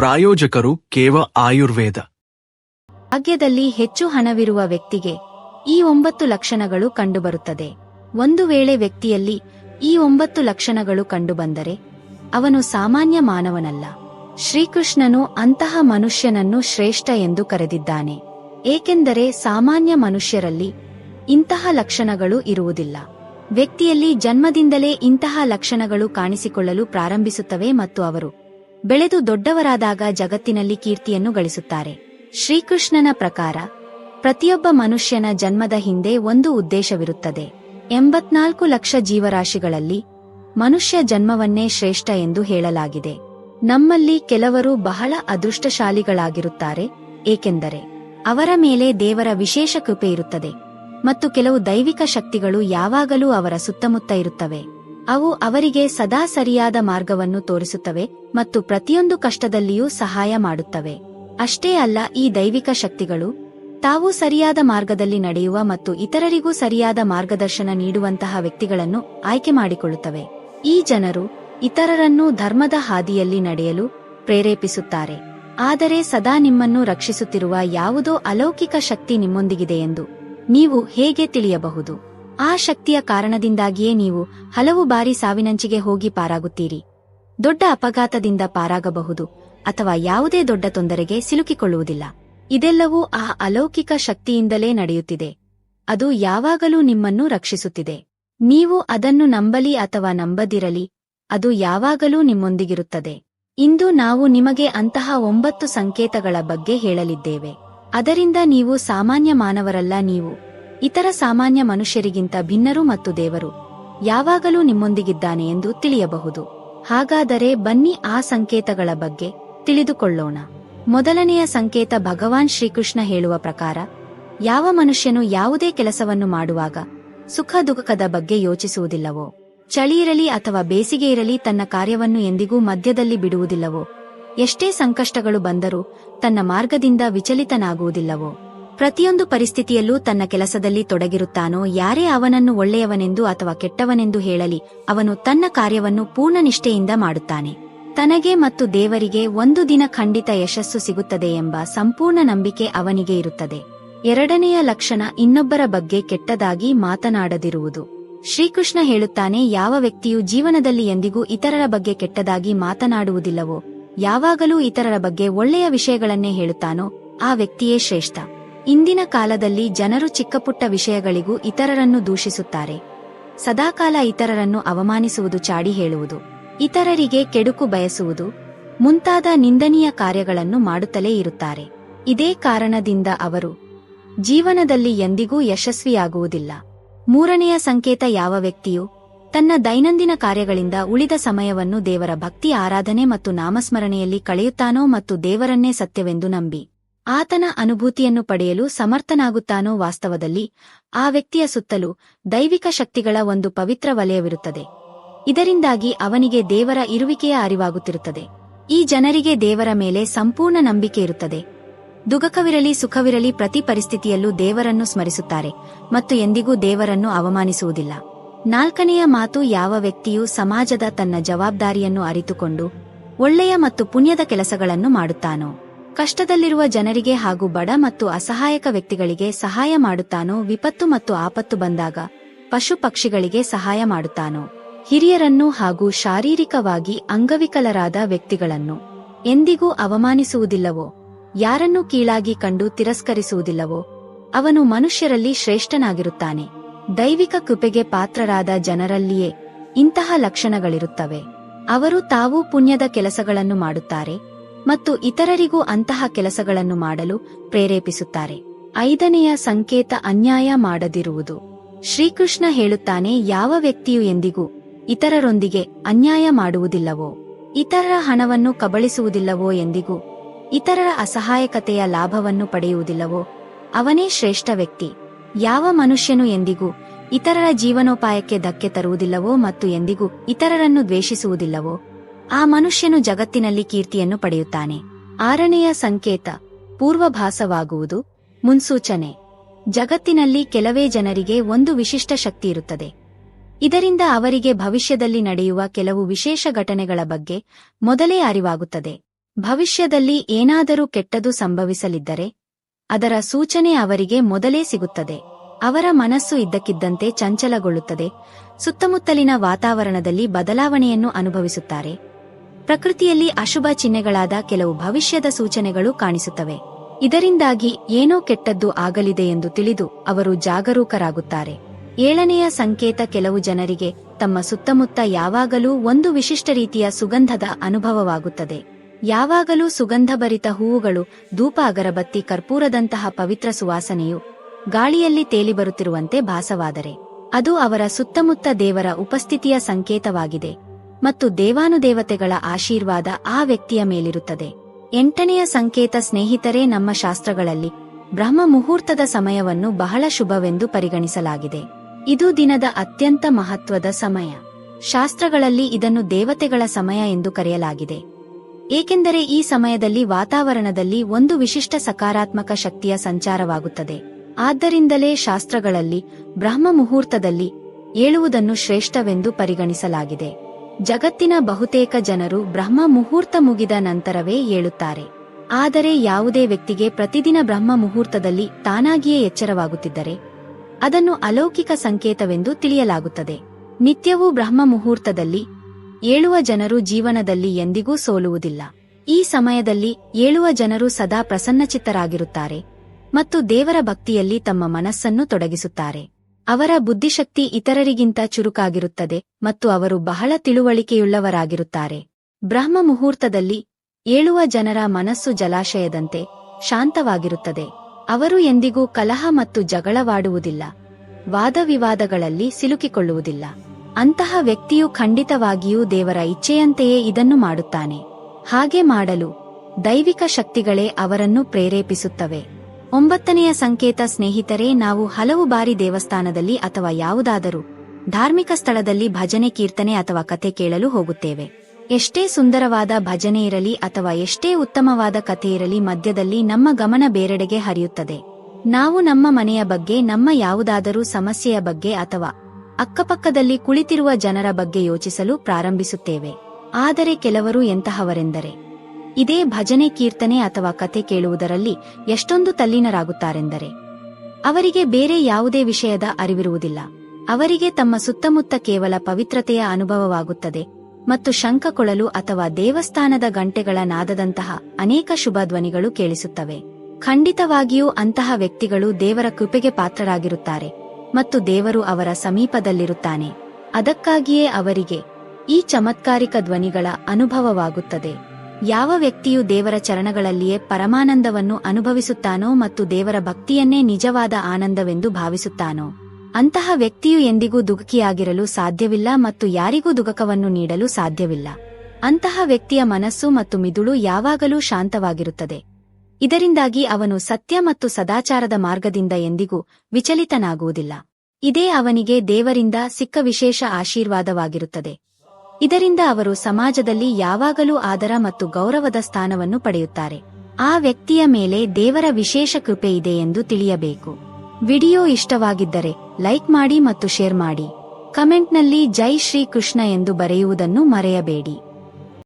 ಪ್ರಾಯೋಜಕರು ಕೇವ ಆಯುರ್ವೇದ. ಭಾಗ್ಯದಲ್ಲಿ ಹೆಚ್ಚು ಹಣವಿರುವ ವ್ಯಕ್ತಿಗೆ ಈ ಒಂಬತ್ತು ಲಕ್ಷಣಗಳು ಕಂಡುಬರುತ್ತದೆ. ಒಂದು ವೇಳೆ ವ್ಯಕ್ತಿಯಲ್ಲಿ ಈ ಒಂಬತ್ತು ಲಕ್ಷಣಗಳು ಕಂಡುಬಂದರೆ ಅವನು ಸಾಮಾನ್ಯ ಮಾನವನಲ್ಲ. ಶ್ರೀಕೃಷ್ಣನು ಅಂತಹ ಮನುಷ್ಯನನ್ನು ಶ್ರೇಷ್ಠ ಎಂದು ಕರೆದಿದ್ದಾನೆ. ಏಕೆಂದರೆ ಸಾಮಾನ್ಯ ಮನುಷ್ಯರಲ್ಲಿ ಇಂತಹ ಲಕ್ಷಣಗಳು ಇರುವುದಿಲ್ಲ. ವ್ಯಕ್ತಿಯಲ್ಲಿ ಜನ್ಮದಿಂದಲೇ ಇಂತಹ ಲಕ್ಷಣಗಳು ಕಾಣಿಸಿಕೊಳ್ಳಲು ಪ್ರಾರಂಭಿಸುತ್ತವೆ ಮತ್ತು ಅವರು ಬೆಳೆದು ದೊಡ್ಡವರಾದಾಗ ಜಗತ್ತಿನಲ್ಲಿ ಕೀರ್ತಿಯನ್ನು ಗಳಿಸುತ್ತಾರೆ. ಶ್ರೀಕೃಷ್ಣನ ಪ್ರಕಾರ, ಪ್ರತಿಯೊಬ್ಬ ಮನುಷ್ಯನ ಜನ್ಮದ ಹಿಂದೆ ಒಂದು ಉದ್ದೇಶವಿರುತ್ತದೆ. ಎಂಬತ್ನಾಲ್ಕು ಲಕ್ಷ ಜೀವರಾಶಿಗಳಲ್ಲಿ ಮನುಷ್ಯ ಜನ್ಮವನ್ನೇ ಶ್ರೇಷ್ಠ ಎಂದು ಹೇಳಲಾಗಿದೆ. ನಮ್ಮಲ್ಲಿ ಕೆಲವರು ಬಹಳ ಅದೃಷ್ಟಶಾಲಿಗಳಾಗಿರುತ್ತಾರೆ, ಏಕೆಂದರೆ ಅವರ ಮೇಲೆ ದೇವರ ವಿಶೇಷ ಕೃಪೆ ಇರುತ್ತದೆ ಮತ್ತು ಕೆಲವು ದೈವಿಕ ಶಕ್ತಿಗಳು ಯಾವಾಗಲೂ ಅವರ ಸುತ್ತಮುತ್ತ ಇರುತ್ತವೆ. ಅವು ಅವರಿಗೆ ಸದಾ ಸರಿಯಾದ ಮಾರ್ಗವನ್ನು ತೋರಿಸುತ್ತವೆ ಮತ್ತು ಪ್ರತಿಯೊಂದು ಕಷ್ಟದಲ್ಲಿಯೂ ಸಹಾಯ ಮಾಡುತ್ತವೆ. ಅಷ್ಟೇ ಅಲ್ಲ, ಈ ದೈವಿಕ ಶಕ್ತಿಗಳು ತಾವು ಸರಿಯಾದ ಮಾರ್ಗದಲ್ಲಿ ನಡೆಯುವ ಮತ್ತು ಇತರರಿಗೂ ಸರಿಯಾದ ಮಾರ್ಗದರ್ಶನ ನೀಡುವಂತಹ ವ್ಯಕ್ತಿಗಳನ್ನು ಆಯ್ಕೆ ಮಾಡಿಕೊಳ್ಳುತ್ತವೆ. ಈ ಜನರು ಇತರರನ್ನು ಧರ್ಮದ ಹಾದಿಯಲ್ಲಿ ನಡೆಯಲು ಪ್ರೇರೇಪಿಸುತ್ತಾರೆ. ಆದರೆ ಸದಾ ನಿಮ್ಮನ್ನು ರಕ್ಷಿಸುತ್ತಿರುವ ಯಾವುದೋ ಅಲೌಕಿಕ ಶಕ್ತಿ ನಿಮ್ಮೊಂದಿಗಿದೆ ಎಂದು ನೀವು ಹೇಗೆ ತಿಳಿಯಬಹುದು? ಆ ಶಕ್ತಿಯ ಕಾರಣದಿಂದಾಗಿಯೇ ನೀವು ಹಲವು ಬಾರಿ ಸಾವಿನಂಚಿಗೆ ಹೋಗಿ ಪಾರಾಗುತ್ತೀರಿ. ದೊಡ್ಡ ಅಪಘಾತದಿಂದ ಪಾರಾಗಬಹುದು ಅಥವಾ ಯಾವುದೇ ದೊಡ್ಡ ತೊಂದರೆಗೆ ಸಿಲುಕಿಕೊಳ್ಳುವುದಿಲ್ಲ. ಇದೆಲ್ಲವೂ ಆ ಅಲೌಕಿಕ ಶಕ್ತಿಯಿಂದಲೇ ನಡೆಯುತ್ತಿದೆ. ಅದು ಯಾವಾಗಲೂ ನಿಮ್ಮನ್ನು ರಕ್ಷಿಸುತ್ತಿದೆ. ನೀವು ಅದನ್ನು ನಂಬಲಿ ಅಥವಾ ನಂಬದಿರಲಿ, ಅದು ಯಾವಾಗಲೂ ನಿಮ್ಮೊಂದಿಗಿರುತ್ತದೆ. ಇಂದು ನಾವು ನಿಮಗೆ ಅಂತಹ ಒಂಬತ್ತು ಸಂಕೇತಗಳ ಬಗ್ಗೆ ಹೇಳಲಿದ್ದೇವೆ. ಅದರಿಂದ ನೀವು ಸಾಮಾನ್ಯ ಮಾನವರಲ್ಲ ನೀವು. ಇತರ ಸಾಮಾನ್ಯ ಮನುಷ್ಯರಿಗಿಂತ ಭಿನ್ನರು ಮತ್ತು ದೇವರು ಯಾವಾಗಲೂ ನಿಮ್ಮೊಂದಿಗಿದ್ದಾನೆ ಎಂದು ತಿಳಿಯಬಹುದು. ಹಾಗಾದರೆ ಬನ್ನಿ ಆ ಸಂಕೇತಗಳ ಬಗ್ಗೆ ತಿಳಿದುಕೊಳ್ಳೋಣ. ಮೊದಲನೆಯ ಸಂಕೇತ ಭಗವಾನ್ ಶ್ರೀಕೃಷ್ಣ ಹೇಳುವ ಪ್ರಕಾರ, ಯಾವ ಮನುಷ್ಯನು ಯಾವುದೇ ಕೆಲಸವನ್ನು ಮಾಡುವಾಗ ಸುಖ ದುಃಖದ ಬಗ್ಗೆ ಯೋಚಿಸುವುದಿಲ್ಲವೋ, ಚಳಿ ಇರಲಿ ಅಥವಾ ಬೇಸಿಗೆ ಇರಲಿ ತನ್ನ ಕಾರ್ಯವನ್ನು ಎಂದಿಗೂ ಮಧ್ಯದಲ್ಲಿ ಬಿಡುವುದಿಲ್ಲವೋ, ಎಷ್ಟೇ ಸಂಕಷ್ಟಗಳು ಬಂದರೂ ತನ್ನ ಮಾರ್ಗದಿಂದ ವಿಚಲಿತನಾಗುವುದಿಲ್ಲವೋ ಪ್ರತಿಯೊಂದು ಪರಿಸ್ಥಿತಿಯಲ್ಲೂ ತನ್ನ ಕೆಲಸದಲ್ಲಿ ತೊಡಗಿರುತ್ತಾನೋ, ಯಾರೇ ಅವನನ್ನು ಒಳ್ಳೆಯವನೆಂದು ಅಥವಾ ಕೆಟ್ಟವನೆಂದು ಹೇಳಲಿ, ಅವನು ತನ್ನ ಕಾರ್ಯವನ್ನು ಪೂರ್ಣ ನಿಷ್ಠೆಯಿಂದ ಮಾಡುತ್ತಾನೆ. ತನಗೆ ಮತ್ತು ದೇವರಿಗೆ ಒಂದು ದಿನ ಖಂಡಿತ ಯಶಸ್ಸು ಸಿಗುತ್ತದೆ ಎಂಬ ಸಂಪೂರ್ಣ ನಂಬಿಕೆ ಅವನಿಗೆ ಇರುತ್ತದೆ. ಎರಡನೆಯ ಲಕ್ಷಣ ಇನ್ನೊಬ್ಬರ ಬಗ್ಗೆ ಕೆಟ್ಟದಾಗಿ ಮಾತನಾಡದಿರುವುದು. ಶ್ರೀಕೃಷ್ಣ ಹೇಳುತ್ತಾನೆ, ಯಾವ ವ್ಯಕ್ತಿಯು ಜೀವನದಲ್ಲಿ ಎಂದಿಗೂ ಇತರರ ಬಗ್ಗೆ ಕೆಟ್ಟದಾಗಿ ಮಾತನಾಡುವುದಿಲ್ಲವೋ, ಯಾವಾಗಲೂ ಇತರರ ಬಗ್ಗೆ ಒಳ್ಳೆಯ ವಿಷಯಗಳನ್ನೇ ಹೇಳುತ್ತಾನೋ, ಆ ವ್ಯಕ್ತಿಯೇ ಶ್ರೇಷ್ಠ. ಇಂದಿನ ಕಾಲದಲ್ಲಿ ಜನರು ಚಿಕ್ಕಪುಟ್ಟ ವಿಷಯಗಳಿಗೂ ಇತರರನ್ನು ದೂಷಿಸುತ್ತಾರೆ. ಸದಾಕಾಲ ಇತರರನ್ನು ಅವಮಾನಿಸುವುದು ಚಾಡಿ ಹೇಳುವುದು. ಇತರರಿಗೆ ಕೆಡುಕು ಬಯಸುವುದು ಮುಂತಾದ ನಿಂದನೀಯ ಕಾರ್ಯಗಳನ್ನು ಮಾಡುತ್ತಲೇ ಇರುತ್ತಾರೆ. ಇದೇ ಕಾರಣದಿಂದ ಅವರು ಜೀವನದಲ್ಲಿ ಎಂದಿಗೂ ಯಶಸ್ವಿಯಾಗುವುದಿಲ್ಲ. ಮೂರನೆಯ ಸಂಕೇತ ಯಾವ ವ್ಯಕ್ತಿಯು ತನ್ನ ದೈನಂದಿನ ಕಾರ್ಯಗಳಿಂದ ಉಳಿದ ಸಮಯವನ್ನು ದೇವರ ಭಕ್ತಿ ಆರಾಧನೆ ಮತ್ತು ನಾಮಸ್ಮರಣೆಯಲ್ಲಿ ಕಳೆಯುತ್ತಾನೋ ಮತ್ತು ದೇವರನ್ನೇ ಸತ್ಯವೆಂದು ನಂಬಿ. ಆತನ ಅನುಭೂತಿಯನ್ನು ಪಡೆಯಲು ಸಮರ್ಥನಾಗುತ್ತಾನೋ ವಾಸ್ತವದಲ್ಲಿ ಆ ವ್ಯಕ್ತಿಯ ಸುತ್ತಲೂ ದೈವಿಕ ಶಕ್ತಿಗಳ ಒಂದು ಪವಿತ್ರ ವಲಯವಿರುತ್ತದೆ. ಇದರಿಂದಾಗಿ ಅವನಿಗೆ ದೇವರ ಇರುವಿಕೆಯ ಅರಿವಾಗುತ್ತಿರುತ್ತದೆ. ಈ ಜನರಿಗೆ ದೇವರ ಮೇಲೆ ಸಂಪೂರ್ಣ ನಂಬಿಕೆ ಇರುತ್ತದೆ. ದುಗಕವಿರಲಿ ಸುಖವಿರಲಿ ಪ್ರತಿ ಪರಿಸ್ಥಿತಿಯಲ್ಲೂ ದೇವರನ್ನು ಸ್ಮರಿಸುತ್ತಾರೆ ಮತ್ತು ಎಂದಿಗೂ ದೇವರನ್ನು ಅವಮಾನಿಸುವುದಿಲ್ಲ. ನಾಲ್ಕನೆಯ ಮಾತು ಯಾವ ವ್ಯಕ್ತಿಯೂ ಸಮಾಜದ ತನ್ನ ಜವಾಬ್ದಾರಿಯನ್ನು ಅರಿತುಕೊಂಡು ಒಳ್ಳೆಯ ಮತ್ತು ಪುಣ್ಯದ ಕೆಲಸಗಳನ್ನು ಮಾಡುತ್ತಾನೋ. ಕಷ್ಟದಲ್ಲಿರುವ ಜನರಿಗೆ ಹಾಗೂ ಬಡ ಮತ್ತು ಅಸಹಾಯಕ ವ್ಯಕ್ತಿಗಳಿಗೆ ಸಹಾಯ ಮಾಡುತ್ತಾನೋ, ವಿಪತ್ತು ಮತ್ತು ಆಪತ್ತು ಬಂದಾಗ ಪಶು ಪಕ್ಷಿಗಳಿಗೆ ಸಹಾಯ ಮಾಡುತ್ತಾನೋ? ಹಿರಿಯರನ್ನು ಹಾಗೂ ಶಾರೀರಿಕವಾಗಿ ಅಂಗವಿಕಲರಾದ ವ್ಯಕ್ತಿಗಳನ್ನು ಎಂದಿಗೂ ಅವಮಾನಿಸುವುದಿಲ್ಲವೋ? ಯಾರನ್ನೂ ಕೀಳಾಗಿ ಕಂಡು ತಿರಸ್ಕರಿಸುವುದಿಲ್ಲವೋ? ಅವನು ಮನುಷ್ಯರಲ್ಲಿ ಶ್ರೇಷ್ಠನಾಗಿರುತ್ತಾನೆ. ದೈವಿಕ ಕೃಪೆಗೆ ಪಾತ್ರರಾದ ಜನರಲ್ಲಿಯೇ ಇಂತಹ ಲಕ್ಷಣಗಳಿರುತ್ತವೆ. ಅವರು ತಾವೂ ಪುಣ್ಯದ ಕೆಲಸಗಳನ್ನು ಮಾಡುತ್ತಾರೆ. ಮತ್ತು ಇತರರಿಗೂ ಅಂತಹ ಕೆಲಸಗಳನ್ನು ಮಾಡಲು ಪ್ರೇರೇಪಿಸುತ್ತಾರೆ. ಐದನೆಯ ಸಂಕೇತ ಅನ್ಯಾಯ ಮಾಡದಿರುವುದು. ಶ್ರೀಕೃಷ್ಣ ಹೇಳುತ್ತಾನೆ, ಯಾವ ವ್ಯಕ್ತಿಯು ಎಂದಿಗೂ ಇತರರೊಂದಿಗೆ ಅನ್ಯಾಯ ಮಾಡುವುದಿಲ್ಲವೋ, ಇತರರ ಹಣವನ್ನು ಕಬಳಿಸುವುದಿಲ್ಲವೋ ಎಂದಿಗೂ, ಇತರರ ಅಸಹಾಯಕತೆಯ ಲಾಭವನ್ನು ಪಡೆಯುವುದಿಲ್ಲವೋ, ಅವನೇ ಶ್ರೇಷ್ಠ ವ್ಯಕ್ತಿ. ಯಾವ ಮನುಷ್ಯನು ಎಂದಿಗೂ ಇತರರ ಜೀವನೋಪಾಯಕ್ಕೆ ಧಕ್ಕೆ ತರುವುದಿಲ್ಲವೋ ಮತ್ತು ಎಂದಿಗೂ ಇತರರನ್ನು ದ್ವೇಷಿಸುವುದಿಲ್ಲವೋ ಆ ಮನುಷ್ಯನು ಜಗತ್ತಿನಲ್ಲಿ ಕೀರ್ತಿಯನ್ನು ಪಡೆಯುತ್ತಾನೆ. ಆರನೆಯ ಸಂಕೇತ, ಪೂರ್ವಭಾಸವಾಗುವುದು, ಮುನ್ಸೂಚನೆ. ಜಗತ್ತಿನಲ್ಲಿ ಕೆಲವೇ ಜನರಿಗೆ ಒಂದು ವಿಶಿಷ್ಟ ಶಕ್ತಿ ಇರುತ್ತದೆ. ಇದರಿಂದ ಅವರಿಗೆ ಭವಿಷ್ಯದಲ್ಲಿ ನಡೆಯುವ ಕೆಲವು ವಿಶೇಷ ಘಟನೆಗಳ ಬಗ್ಗೆ ಮೊದಲೇ ಅರಿವಾಗುತ್ತದೆ. ಭವಿಷ್ಯದಲ್ಲಿ ಏನಾದರೂ ಕೆಟ್ಟದು ಸಂಭವಿಸಲಿದ್ದರೆ, ಅದರ ಸೂಚನೆ ಅವರಿಗೆ ಮೊದಲೇ ಸಿಗುತ್ತದೆ. ಅವರ ಮನಸ್ಸು ಇದ್ದಕ್ಕಿದ್ದಂತೆ ಚಂಚಲಗೊಳ್ಳುತ್ತದೆ. ಸುತ್ತಮುತ್ತಲಿನ ವಾತಾವರಣದಲ್ಲಿ ಬದಲಾವಣೆಯನ್ನು ಅನುಭವಿಸುತ್ತಾರೆ. ಪ್ರಕೃತಿಯಲ್ಲಿ ಅಶುಭ ಚಿಹ್ನೆಗಳಾದ ಕೆಲವು ಭವಿಷ್ಯದ ಸೂಚನೆಗಳು ಕಾಣಿಸುತ್ತವೆ. ಇದರಿಂದಾಗಿ ಏನೋ ಕೆಟ್ಟದ್ದು ಆಗಲಿದೆ ಎಂದು ತಿಳಿದು ಅವರು ಜಾಗರೂಕರಾಗುತ್ತಾರೆ. ಏಳನೆಯ ಸಂಕೇತ ಕೆಲವು ಜನರಿಗೆ ತಮ್ಮ ಸುತ್ತಮುತ್ತ ಯಾವಾಗಲೂ ಒಂದು ವಿಶಿಷ್ಟ ರೀತಿಯ ಸುಗಂಧದ ಅನುಭವವಾಗುತ್ತದೆ. ಯಾವಾಗಲೂ ಸುಗಂಧಭರಿತ ಹೂವುಗಳು, ಧೂಪ, ಅಗರಬತ್ತಿ, ಕರ್ಪೂರದಂತಹ ಪವಿತ್ರ ಸುವಾಸನೆಯು ಗಾಳಿಯಲ್ಲಿ ತೇಲಿಬರುತ್ತಿರುವಂತೆ ಭಾಸವಾದರೆ, ಅದು ಅವರ ಸುತ್ತಮುತ್ತ ದೇವರ ಉಪಸ್ಥಿತಿಯ ಸಂಕೇತವಾಗಿದೆ. ಮತ್ತು ದೇವಾನುದೇವತೆಗಳ ಆಶೀರ್ವಾದ ಆ ವ್ಯಕ್ತಿಯ ಮೇಲಿರುತ್ತದೆ. ಎಂಟನೆಯ ಸಂಕೇತ ಸ್ನೇಹಿತರೇ, ನಮ್ಮ ಶಾಸ್ತ್ರಗಳಲ್ಲಿ ಬ್ರಹ್ಮ ಮುಹೂರ್ತದ ಸಮಯವನ್ನು ಬಹಳ ಶುಭವೆಂದು ಪರಿಗಣಿಸಲಾಗಿದೆ. ಇದು ದಿನದ ಅತ್ಯಂತ ಮಹತ್ವದ ಸಮಯ. ಶಾಸ್ತ್ರಗಳಲ್ಲಿ ಇದನ್ನು ದೇವತೆಗಳ ಸಮಯ ಎಂದು ಕರೆಯಲಾಗಿದೆ. ಏಕೆಂದರೆ ಈ ಸಮಯದಲ್ಲಿ ವಾತಾವರಣದಲ್ಲಿ ಒಂದು ವಿಶಿಷ್ಟ ಸಕಾರಾತ್ಮಕ ಶಕ್ತಿಯ ಸಂಚಾರವಾಗುತ್ತದೆ. ಆದ್ದರಿಂದಲೇ ಶಾಸ್ತ್ರಗಳಲ್ಲಿ ಬ್ರಹ್ಮ ಮುಹೂರ್ತದಲ್ಲಿ ಏಳುವುದನ್ನು ಶ್ರೇಷ್ಠವೆಂದು ಪರಿಗಣಿಸಲಾಗಿದೆ. ಜಗತ್ತಿನ ಬಹುತೇಕ ಜನರು ಬ್ರಹ್ಮ ಮುಹೂರ್ತ ಮುಗಿದ ನಂತರವೇ ಏಳುತ್ತಾರೆ ಆದರೆ ಯಾವುದೇ ವ್ಯಕ್ತಿಗೆ ಪ್ರತಿದಿನ ಬ್ರಹ್ಮ ಮುಹೂರ್ತದಲ್ಲಿ ತಾನಾಗಿಯೇ ಎಚ್ಚರವಾಗುತ್ತಿದ್ದರೆ, ಅದನ್ನು ಅಲೌಕಿಕ ಸಂಕೇತವೆಂದು ತಿಳಿಯಲಾಗುತ್ತದೆ. ನಿತ್ಯವೂ ಬ್ರಹ್ಮ ಮುಹೂರ್ತದಲ್ಲಿ ಏಳುವ ಜನರು ಜೀವನದಲ್ಲಿ ಎಂದಿಗೂ ಸೋಲುವುದಿಲ್ಲ. ಈ ಸಮಯದಲ್ಲಿ ಏಳುವ ಜನರು ಸದಾ ಪ್ರಸನ್ನಚಿತ್ತರಾಗಿರುತ್ತಾರೆ ಮತ್ತು ದೇವರ ಭಕ್ತಿಯಲ್ಲಿ ತಮ್ಮ ಮನಸ್ಸನ್ನು ತೊಡಗಿಸುತ್ತಾರೆ. ಅವರ ಬುದ್ಧಿಶಕ್ತಿ ಇತರರಿಗಿಂತ ಚುರುಕಾಗಿರುತ್ತದೆ ಮತ್ತು ಅವರು ಬಹಳ ತಿಳುವಳಿಕೆಯುಳ್ಳವರಾಗಿರುತ್ತಾರೆ. ಬ್ರಹ್ಮ ಮುಹೂರ್ತದಲ್ಲಿ ಏಳುವ ಜನರ ಮನಸ್ಸು ಜಲಾಶಯದಂತೆ ಶಾಂತವಾಗಿರುತ್ತದೆ. ಅವರು ಎಂದಿಗೂ ಕಲಹ ಮತ್ತು ಜಗಳವಾಡುವುದಿಲ್ಲ. ವಾದವಿವಾದಗಳಲ್ಲಿ ಸಿಲುಕಿಕೊಳ್ಳುವುದಿಲ್ಲ. ಅಂತಹ ವ್ಯಕ್ತಿಯು ಖಂಡಿತವಾಗಿಯೂ ದೇವರ ಇಚ್ಛೆಯಂತೆಯೇ ಇದನ್ನು ಮಾಡುತ್ತಾನೆ. ಹಾಗೆ ಮಾಡಲು ದೈವಿಕ ಶಕ್ತಿಗಳೇ ಅವರನ್ನು ಪ್ರೇರೇಪಿಸುತ್ತವೆ. ಒಂಬತ್ತನೆಯ ಸಂಕೇತ ಸ್ನೇಹಿತರೇ, ನಾವು ಹಲವು ಬಾರಿ ದೇವಸ್ಥಾನದಲ್ಲಿ ಅಥವಾ ಯಾವುದಾದರೂ ಧಾರ್ಮಿಕ ಸ್ಥಳದಲ್ಲಿ ಭಜನೆ, ಕೀರ್ತನೆ ಅಥವಾ ಕಥೆ ಕೇಳಲು ಹೋಗುತ್ತೇವೆ. ಎಷ್ಟೇ ಸುಂದರವಾದ ಭಜನೆ ಇರಲಿ ಅಥವಾ ಎಷ್ಟೇ ಉತ್ತಮವಾದ ಕಥೆ ಇರಲಿ ಮಧ್ಯದಲ್ಲಿ ನಮ್ಮ ಗಮನ ಬೇರೆಡೆಗೆ ಹರಿಯುತ್ತದೆ. ನಾವು ನಮ್ಮ ಮನೆಯ ಬಗ್ಗೆ, ನಮ್ಮ ಯಾವುದಾದರೂ ಸಮಸ್ಯೆಯ ಬಗ್ಗೆ ಅಥವಾ ಅಕ್ಕಪಕ್ಕದಲ್ಲಿ ಕುಳಿತಿರುವ ಜನರ ಬಗ್ಗೆ ಯೋಚಿಸಲು ಪ್ರಾರಂಭಿಸುತ್ತೇವೆ. ಆದರೆ ಕೆಲವರು ಎಂತಹವರೆಂದರೆ ಇದೇ ಭಜನೆ ಕೀರ್ತನೆ ಅಥವಾ ಕತೆ ಕೇಳುವುದರಲ್ಲಿ ಎಷ್ಟೊಂದು ತಲ್ಲೀನರಾಗುತ್ತಾರೆಂದರೆ. ಅವರಿಗೆ ಬೇರೆ ಯಾವುದೇ ವಿಷಯದ ಅರಿವಿರುವುದಿಲ್ಲ. ಅವರಿಗೆ ತಮ್ಮ ಸುತ್ತಮುತ್ತ ಕೇವಲ ಪವಿತ್ರತೆಯ ಅನುಭವವಾಗುತ್ತದೆ ಮತ್ತು ಶಂಖಕೊಳಲು ಅಥವಾ ದೇವಸ್ಥಾನದ ಗಂಟೆಗಳ ನಾದದಂತಹ ಅನೇಕ ಶುಭ ಧ್ವನಿಗಳು ಕೇಳಿಸುತ್ತವೆ. ಖಂಡಿತವಾಗಿಯೂ ಅಂತಹ ವ್ಯಕ್ತಿಗಳು ದೇವರ ಕೃಪೆಗೆ ಪಾತ್ರರಾಗಿರುತ್ತಾರೆ ಮತ್ತು ದೇವರು ಅವರ ಸಮೀಪದಲ್ಲಿರುತ್ತಾನೆ. ಅದಕ್ಕಾಗಿಯೇ ಅವರಿಗೆ ಈ ಚಮತ್ಕಾರಿಕ ಧ್ವನಿಗಳ ಅನುಭವವಾಗುತ್ತದೆ. ಯಾವ ವ್ಯಕ್ತಿಯು ದೇವರ ಚರಣಗಳಲ್ಲಿಯೇ ಪರಮಾನಂದವನ್ನು ಅನುಭವಿಸುತ್ತಾನೋ ಮತ್ತು ದೇವರ ಭಕ್ತಿಯನ್ನೇ ನಿಜವಾದ ಆನಂದವೆಂದು ಭಾವಿಸುತ್ತಾನೋ, ಅಂತಹ ವ್ಯಕ್ತಿಯು ಎಂದಿಗೂ ದುಗುಕಿಯಾಗಿರಲು ಸಾಧ್ಯವಿಲ್ಲ ಮತ್ತು ಯಾರಿಗೂ ದುಗಕವನ್ನು ನೀಡಲು ಸಾಧ್ಯವಿಲ್ಲ. ಅಂತಹ ವ್ಯಕ್ತಿಯ ಮನಸ್ಸು ಮತ್ತು ಮಿದುಳು ಯಾವಾಗಲೂ ಶಾಂತವಾಗಿರುತ್ತದೆ. ಇದರಿಂದಾಗಿ ಅವನು ಸತ್ಯ ಮತ್ತು ಸದಾಚಾರದ ಮಾರ್ಗದಿಂದ ಎಂದಿಗೂ ವಿಚಲಿತನಾಗುವುದಿಲ್ಲ. ಇದೇ ಅವನಿಗೆ ದೇವರಿಂದ ಸಿಕ್ಕ ವಿಶೇಷ ಆಶೀರ್ವಾದವಾಗಿರುತ್ತದೆ. ಇದರಿಂದ ಅವರು ಸಮಾಜದಲ್ಲಿ ಯಾವಾಗಲೂ ಆದರ ಮತ್ತು ಗೌರವದ ಸ್ಥಾನವನ್ನು ಪಡೆಯುತ್ತಾರೆ. ಆ ವ್ಯಕ್ತಿಯ ಮೇಲೆ ದೇವರ ವಿಶೇಷ ಕೃಪೆ ಇದೆ ಎಂದು ತಿಳಿಯಬೇಕು. ವಿಡಿಯೋ ಇಷ್ಟವಾಗಿದ್ದರೆ ಲೈಕ್ ಮಾಡಿ ಮತ್ತು ಶೇರ್ ಮಾಡಿ. ಕಮೆಂಟ್ನಲ್ಲಿ ಜೈ ಶ್ರೀ ಕೃಷ್ಣ ಎಂದು ಬರೆಯುವುದನ್ನು ಮರೆಯಬೇಡಿ.